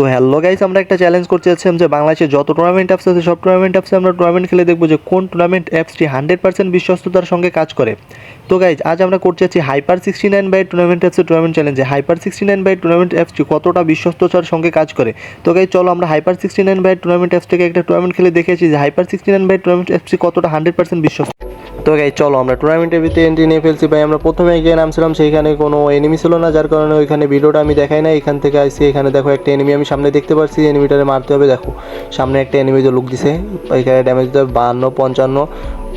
তো hello guys আমরা একটা চ্যালেঞ্জ করতে যাচ্ছিলাম যে বাংলাদেশে যত টুর্নামেন্ট অ্যাপস আছে, সব টুর্নামেন্ট অ্যাপসে আমরা টুর্নামেন্ট খেলে দেখব যে কোন টুর্নামেন্ট অ্যাপসটি হান্ড্রেড পার্সেন্ট বিশ্বস্ততার সঙ্গে কাজ করে। তো গাইজ আজ আমরা করতে যাচ্ছি hyper sixty nine by tournament অ্যাপসের টুর্নামেন্ট চ্যালেঞ্জে hyper sixty nine by tournament অ্যাপসটি কতটা বিশ্বস্ততার সঙ্গে কাজ করে। তো গাইজ চলো আমরা hyper sixty nine by tournament apps থেকে একটা টুর্নামেন্ট খেলে দেখেছি যে hyper sixty nine by tournament অ্যাপসটি কতটা হান্ড্রেড পার্সেন্ট বিশ্বস্ত। তো গাইজ চলো আমরা টুর্নামেন্টের ভিতরে এন্ট্রি নিয়ে ফেলছি। ভাই, আমরা প্রথমে গিয়ে নামছিলাম, সেইখানে কোনো এনিমি ছিল না, যার কারণে ওইখানে ভিডিওটা আমি দেখাই না এখান থেকে আসছি, এখানে দেখো একটা এনিমি আমি সামনে দেখতে পাচ্ছি এনিমিটারে মারতে হবে, দেখো। সামনে একটা এনিমি তো লুক দিছে, এখানে ড্যামেজ দিতে হবে বাহান্ন, পঞ্চান্ন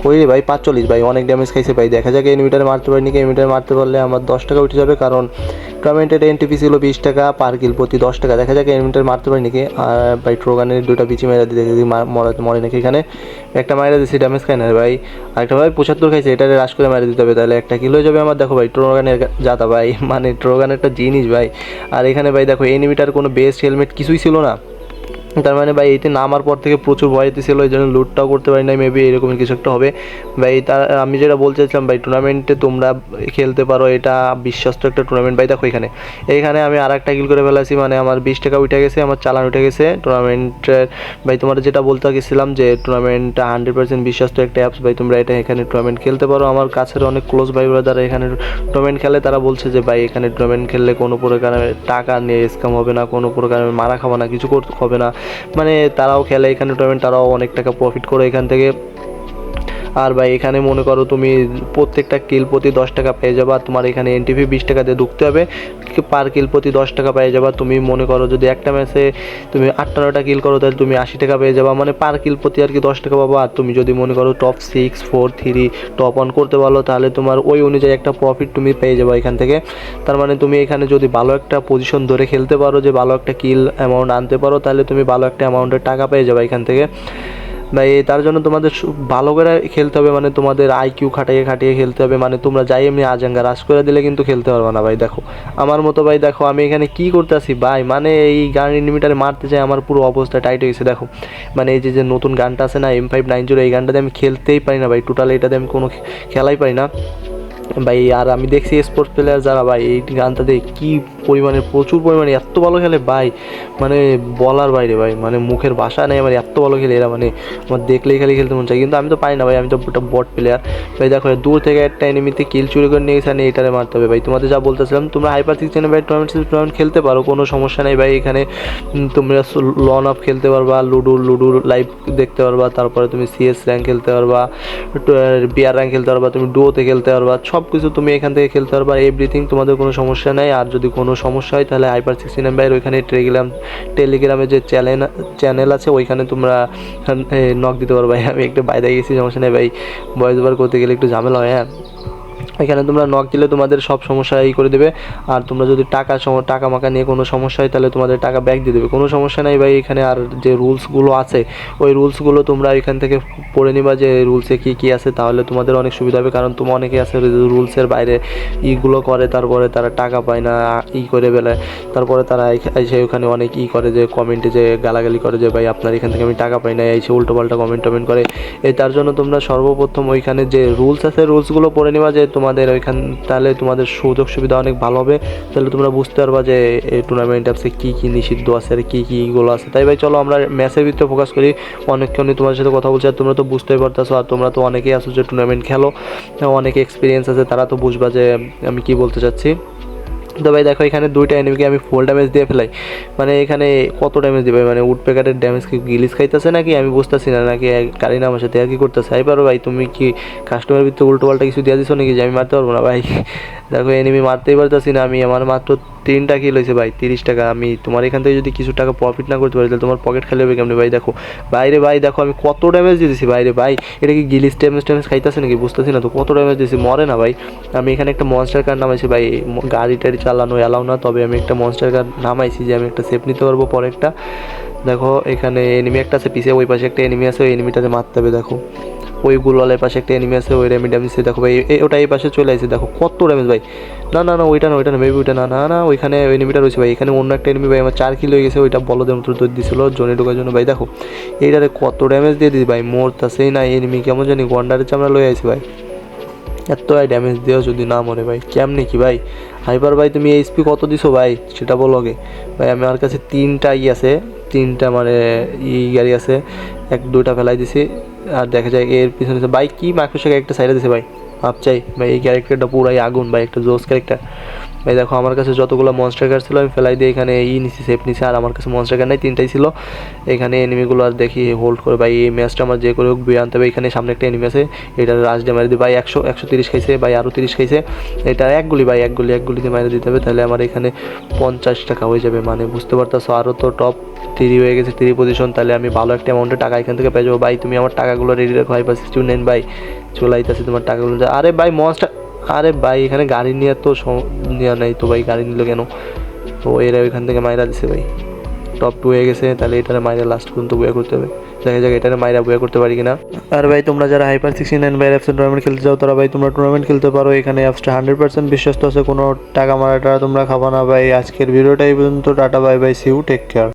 ওই রে ভাই, পাঁচচল্লিশ ভাই, অনেক ড্যামেজ খাইছে ভাই। দেখা যাক এনিমিটারে মারতে পারিনি এনিমিটারে মারতে পারলে আমার দশ টাকা উঠে যাবে, কারণ টুর্নামেন্টের এন্ট্রি ফি ছিল বিশ টাকা পার কিল প্রতি দশ টাকা। দেখা যাক এনিমিটারে মারতে পারিনি কি আর ভাই ট্রোগানের দুটা বিচি মেরে দিয়ে দেখি মরে নাকি এখানে। একটা মাইরা দিচ্ছি ড্যামেজ খাই না ভাই। আরেকটা ভাই, পঁচাত্তর খাইছে এটা রাশ করে মেরে দিতে হবে, তাহলে একটা কিলো হয়ে যাবে আমার। দেখো ভাই ট্রোগানের যাতা ভাই মানে ট্রোগানের একটা জিনিস ভাই। আর এখানে ভাই, দেখো এনিমিটার কোনো বেস্ট হেলমেট কিছুই ছিল না। তার মানে ভাই এতে নামার পর থেকে প্রচুর ভয় ছিল এই জন্য লুটটাও করতে পারি না মেবি এরকম কিছু একটা হবে। ভাই তার আমি যেটা বলতে চাইছিলাম, ভাই টুর্নামেন্টে তোমরা খেলতে পারো, এটা বিশ্বস্ত একটা টুর্নামেন্ট ভাই, দেখো এখানে এইখানে আমি আর একটা কিল করে ফেলেছি মানে আমার বিশ টাকা উঠে গেছে, আমার চালান উঠে গেছে। টুর্নামেন্টের ভাই তোমার যেটা বলতে গেছিলাম যে টুর্নামেন্টটা হান্ড্রেড পার্সেন্ট বিশ্বস্ত একটা অ্যাপস ভাই, তোমরা এটা এখানে টুর্নামেন্ট খেলতে পারো। আমার কাছের অনেক ক্লোজ ভাই যারা এখানে টুর্নামেন্ট খেলে, তারা বলছে যে, ভাই, এখানে টুর্নামেন্ট খেললে কোনো প্রকারের টাকা নিয়ে স্কাম হবে না, কোনো প্রকারের মারা খাব না, কিছু হবে না। মানে তারাও খেলে এখানে টুর্নামেন্ট তারাও অনেক টাকা প্রফিট করে এখান থেকে। আর ভাই, এখানে মনে করো তুমি প্রত্যেকটা কিল প্রতি দশ টাকা পেয়ে যাবা। তোমার এখানে এনটিভি বিশ টাকা দিয়ে ঢুকতে হবে। পার কিল প্রতি দশ টাকা পেয়ে যাবা। তুমি মনে করো যদি একটা ম্যাচে তুমি আটটা কিল করো, তাহলে তুমি আশি টাকা পেয়ে যাবা। মানে পার কিল প্রতি আর কি দশ টাকা পাবা। আর তুমি যদি মনে করো top six four three top one করতে পারো, তাহলে তোমার ওই অনুযায়ী একটা প্রফিট তুমি পেয়ে যাবা এখান থেকে। তার মানে তুমি এখানে যদি ভালো একটা পজিশন ধরে খেলতে পারো, যে ভালো একটা কিল অ্যামাউন্ট আনতে পারো, তাহলে তুমি ভালো একটা অ্যামাউন্টের টাকা পেয়ে যাবে এখান থেকে। তার জন্য তোমাদের ভালো করে খেলতে হবে মানে তোমাদের আইকিউ খাটিয়ে খাটিয়ে খেলতে হবে মানে তোমরা যাই এমনি আজাঙ্গা রাস করে দিলে কিন্তু খেলতে পারবে না ভাই, দেখো। আমার মতো ভাই, দেখো, আমি এখানে কি করতে আসি ভাই মানে এই গান ইনিমিটারে মারতে চাই, আমার পুরো অবস্থা টাইট হয়েছে দেখো। মানে এই যে যে নতুন গানটা আছে না এম ফাইভ নাইন জিরো এই গানটাতে আমি খেলতেই পারি না ভাই টোটাল এটাতে আমি কোনো খেলাই পারি না। ভাই, আর আমি দেখছি স্পোর্টস প্লেয়ার যারা, ভাই, এই গানটাতে কি পরিমাণে, প্রচুর পরিমাণে, এত ভালো খেলে, ভাই মানে বলার বাইরে, ভাই মানে মুখের ভাষা নেই মানে এত ভালো খেলে এরা মানে আমার দেখলেই খালি খেলতে মন চায়। কিন্তু আমি তো পাই না, ভাই, আমি তো একটা বট প্লেয়ার ভাই, দেখো দূর থেকে একটা এনিমিতে কিল চুরি করে নিয়ে আর এটারে মারতে হবে, ভাই। তোমাদের যা বলতেছিলাম, তোমরা হাইপার সিক্সটিনে ভাই টুর্নামেন্ট টুর্নামেন্ট খেলতে পারো, কোনো সমস্যা নেই, ভাই, এখানে তোমরা লন আপ খেলতে পারবা লুডু লুডু লাইভ দেখতে পারবা, তারপরে তুমি সিএস র্যাঙ্ক খেলতে পারবা বিয়ার র্যাঙ্ক খেলতে পারবা, তুমি ডুয়োতে খেলতে পারবা, সব কিছু তুমি এখান থেকে খেলতে পারবা এভরিথিং তোমাদের কোনো সমস্যা নেই। আর যদি কোনো সমস্যা হয়, তাহলে হাইপার নাইন ভাইয়ের ওইখানে টেলিগ্রাম টেলিগ্রামে যে চ্যানেল চ্যানেল আছে, ওইখানে তোমরা নক দিতে পারো ভাই। আমি একটু বাইরে গেছি, সমস্যা নেই ভাই। বয়স বার করতে গেলে একটু ঝামেলা হয় হ্যাঁ। এখানে তোমরা নক দিলে তোমাদের সব সমস্যা এই করে দেবে। আর তোমরা যদি টাকা টাকা মাকা নিয়ে কোনো সমস্যা হয়, তাহলে তোমাদের টাকা ব্যাক দিয়ে দেবে। কোনো সমস্যা নাই ভাই, এখানে আর যে রুলসগুলো আছে, ওই রুলসগুলো তোমরা এখান থেকে পড়ে নিবা যে রুলসে কী কী আছে, তাহলে তোমাদের অনেক সুবিধা হবে। কারণ তোমার অনেকে আছে রুলসের বাইরে ইগুলো করে, তারপরে তারা টাকা পায় না ই করে বেলায় তারপরে তারা এসে ওখানে অনেক ই করে যে কমেন্টে যে গালাগালি করে যে, ভাই, আপনার এখান থেকে আমি টাকা পাই না। এসে উল্টো পাল্টা কমেন্ট টমেন্ট করে। এই তার জন্য তোমরা সর্বপ্রথম ওইখানে যে রুলস আছে রুলসগুলো পড়ে নেবা যে তোমাদের ওইখান, তাহলে তোমাদের সুযোগ সুবিধা অনেক ভালো হবে। তাহলে তোমরা বুঝতে পারবা যে এই টুর্নামেন্ট অ্যাপসে কী কী নিষিদ্ধ আছে আর কী কীগুলো আছে। তাই ভাই, চলো আমরা ম্যাচের ভিতরে ফোকাস করি। অনেকক্ষণই তোমার সাথে কথা বলছি, আর তোমরা তো বুঝতেই পারতেছো, আর তোমরা তো অনেকেই আছো যে টুর্নামেন্ট খেলো। অনেক এক্সপিরিয়েন্স আছে, তারা তো বুঝবা যে আমি কি বলতে চাচ্ছি। তো ভাই দেখো, এখানে দুইটা এনিমিকে আমি ফুল ড্যামেজ দিয়ে ফেলাই। মানে এখানে কত ড্যামেজ দিবে? মানে উড প্যাকেটের ড্যামেজ কি গিলিস খাইতেছে নাকি? আমি বুঝতেছি না, নাকি কারিন আমার সাথে আর কি করতেছে পারো ভাই, তুমি কি কাস্টমার ভিতরে উল্টো পাল্টা কিছু দিয়ে দিছো নাকি? যে আমি মারতে পারব না ভাই। দেখো এনিমি মারতেই পারতেছি না আমি, আমার মাত্র তিনটা কিল হয়েছে ভাই, তিরিশ টাকা। আমি তোমার এখান থেকে যদি কিছু টাকা প্রফিট না করতে পারি, তাহলে তোমার পকেট খালি হবে কেমনি ভাই? দেখো, বাইরে ভাই, দেখো, আমি কত ড্যামেজ দিয়েছি বাইরে ভাই। এটা কি গিলিস ড্যামেজ ট্যামেজ খাইতেছে নাকি বুঝতেছি না তো, কত ড্যামেজ দিয়েছি মরে না ভাই। আমি এখানে একটা মনস্টার কার নামাইছি ভাই গাড়ি টাড়ি চালানো এলাও না, তবে আমি একটা মনস্টার কার নামাইছি যে আমি একটা সেফ নিতে পারব পরে একটা। দেখো, এখানে এনিমি একটা আছে পিছিয়ে ওই পাশে একটা এনিমি আছে, ওই এনিমিটাতে মারতে হবে, দেখো। ওই গুলালের পাশে একটা এনিমি আছে, ওই রেমি ড্যামেজ দেখো ভাই। ওটা এই পাশে চলে আসছে দেখো কত ড্যামেজ ভাই। না না না, ওইটা না ওইটা না মেবি ওইটা না না না, ওইখানে এনিমিটা রয়েছে ভাই। এখানে অন্য একটা এনিমি ভাই, আমার চার কিলো হয়ে গেছে, ওইটা বলদের মতো দৌড় দিছিল, জনে ঢোকার জন্য। ভাই, দেখো এইটারে কত ড্যামেজ দিয়ে দিই ভাই। মরতাছেই না এনিমি কেমন জানি গন্ডারের চামড়া লয়ে আইছি ভাই। এত ড্যামেজ দিয়েও যদি না মরে ভাই। কেমনি কি ভাই? হাইপার ভাই, তুমি এইচপি কত দিছো ভাই? সেটা বলো আগে। ভাই, আমার কাছে তিনটা ই আছে, তিনটা মানে ই গাড়ি আছে। এক দুইটা ফেলাই দিছে। আর দেখা যায় এর পিছনে ভাই, কি মাইক্রোসে একটা সাইডে দিছে ভাই? ভাব চাই ভাই, এই ক্যারেক্টারটা পুরাই আগুন, ভাই, একটা জোস ক্যারেক্টার ভাই দেখো, আমার কাছে যতগুলো মনস্টার কার ছিল, আমি ফেলাই দিয়ে এখানে ই নিছি সেফ নিছি, আর আমার কাছে মনস্টার কার নাই, তিনটাই ছিল। এখানে এনিমিগুলো আর দেখি হোল্ড করে, ভাই, এই ম্যাচটা আমার যে করে হোক বিয়ে আনতে হবে। এখানে সামনে একটা এনিমি আছে এটা রাজ দিয়ে মারি দিই ভাই, একশো একশো তিরিশ খাইছে, ভাই আরও তিরিশ খাইছে। এটা এক গুলি, ভাই, এক গুলি, এক গুলিতে মারি দিতে হবে, তাহলে আমার এখানে পঞ্চাশ টাকা হয়ে যাবে মানে বুঝতে পারতেছো আরও তো টপ থ্রি হয়ে গেছে থ্রি পজিশন তাহলে আমি ভালো একটা অ্যামাউন্টের টাকা এখান থেকে পেয়ে যাব। ভাই, তুমি আমার টাকাগুলো রেডি রাখো হাইপার সিক্সটি নেন, ভাই, চলে আইতেছে তোমার টাকাগুলো। আরে ভাই মনস্টার আরে ভাই, এখানে গাড়ি নিয়ে তো নেওয়া নেই তো ভাই, গাড়ি নিল কেন? তো এরা ওইখান থেকে মাইরা দিছে ভাই। টপ টু হয়ে গেছে, তাহলে এটারে মাইরা লাস্ট পর্যন্ত বয়া করতে হবে। দেখা যাক এটারে মাইরা বয়া করতে পারি কিনা। আর ভাই, তোমরা যারা হাইপার সিক্সটি নাইন বাই অ্যাপসে টুর্নামেন্ট খেলতে যাও তারা ভাই, তোমরা টুর্নামেন্ট খেলতে পারো। এখানে অ্যাপসটা হান্ড্রেড পার্সেন্ট বিশ্বস্ত আছে, কোনো টাকা মারাটা তোমরা খাবা না ভাই। আজকের ভিডিওটা এই পর্যন্ত, tata bye bye see you take care